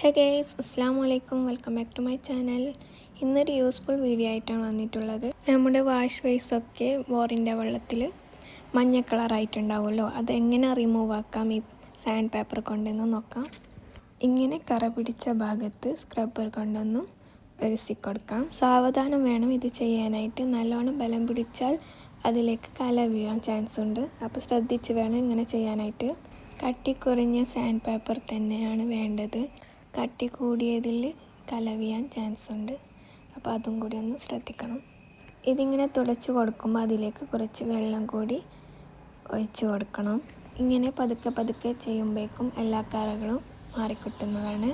ഹേ guys അസ്സാം വലൈക്കും welcome back to my channel. ഇന്നൊരു യൂസ്ഫുൾ വീഡിയോ ആയിട്ടാണ് വന്നിട്ടുള്ളത്. നമ്മുടെ വാഷ് വേസൊക്കെ ബോറിന്റെ വെള്ളത്തിൽ മഞ്ഞ കളറായിട്ടുണ്ടാവുമല്ലോ അതെങ്ങനെ റിമൂവ് ആക്കാം? ഈ സാൻഡ് പേപ്പർ കൊണ്ടെന്ന് നോക്കാം. ഇങ്ങനെ കറ പിടിച്ച ഭാഗത്ത് സ്ക്രബ്ബർ കൊണ്ടൊന്ന് കൊടുക്കാം. സാവധാനം വേണം ഇത് ചെയ്യാനായിട്ട്. നല്ലോണം ബലം പിടിച്ചാൽ അതിലേക്ക് കല വീഴാൻ ചാൻസ് ഉണ്ട്. അപ്പോൾ ശ്രദ്ധിച്ച് വേണം ഇങ്ങനെ ചെയ്യാനായിട്ട്. കട്ടി കുറഞ്ഞ സാൻഡ് പേപ്പർ തന്നെയാണ് വേണ്ടത്. കട്ടി കൂടിയതിൽ കലവിയാൻ ചാൻസ് ഉണ്ട് അപ്പോൾ അതും കൂടി ഒന്ന് ശ്രദ്ധിക്കണം. ഇതിങ്ങനെ തുടച്ച് കൊടുക്കുമ്പോൾ അതിലേക്ക് കുറച്ച് വെള്ളം കൂടി ഒഴിച്ചു കൊടുക്കണം. ഇങ്ങനെ പതുക്കെ പതുക്കെ ചെയ്യുമ്പോഴേക്കും എല്ലാ കറകളും മാറിക്കിട്ടുന്നതാണ്.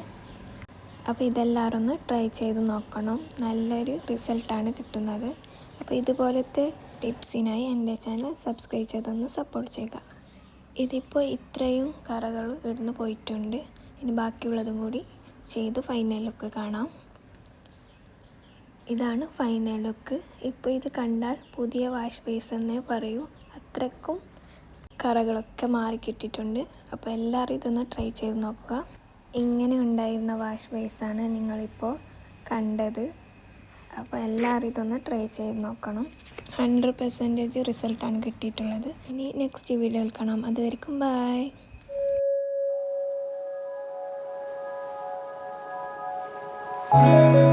അപ്പോൾ ഇതെല്ലാവരും ഒന്ന് ട്രൈ ചെയ്ത് നോക്കണം. നല്ലൊരു റിസൾട്ടാണ് കിട്ടുന്നത്. അപ്പോൾ ഇതുപോലത്തെ ടിപ്സിനായി എന്റെ ചാനൽ സബ്സ്ക്രൈബ് ചെയ്തൊന്ന് സപ്പോർട്ട് ചെയ്യുക. ഇതിപ്പോൾ ഇത്രയും കറകൾ ഇടുന്ന് പോയിട്ടുണ്ട്. ഇനി ബാക്കിയുള്ളതും കൂടി ചെയ്ത് ഫൈനൽ ലുക്ക് കാണാം. ഇതാണ് ഫൈനൽ ലുക്ക് ഇപ്പോൾ ഇത് കണ്ടാൽ പുതിയ വാഷ് ബേസ് എന്നേ പറയൂ. അത്രക്കും കറകളൊക്കെ മാറിക്കിട്ടിട്ടുണ്ട് അപ്പോൾ എല്ലാവരും ഇതൊന്ന് ട്രൈ ചെയ്ത് നോക്കുക. ഇങ്ങനെ ഉണ്ടായിരുന്ന വാഷ് ബേസാണ് നിങ്ങളിപ്പോൾ കണ്ടത്. അപ്പോൾ എല്ലാവരും ഇതൊന്ന് ട്രൈ ചെയ്ത് നോക്കണം. ഹൺഡ്രഡ് പെർസെന്റേജ് റിസൾട്ടാണ് കിട്ടിയിട്ടുള്ളത്. ഇനി നെക്സ്റ്റ് വീഡിയോയിൽ കാണാം. അതുവരെക്കും ബായ് Música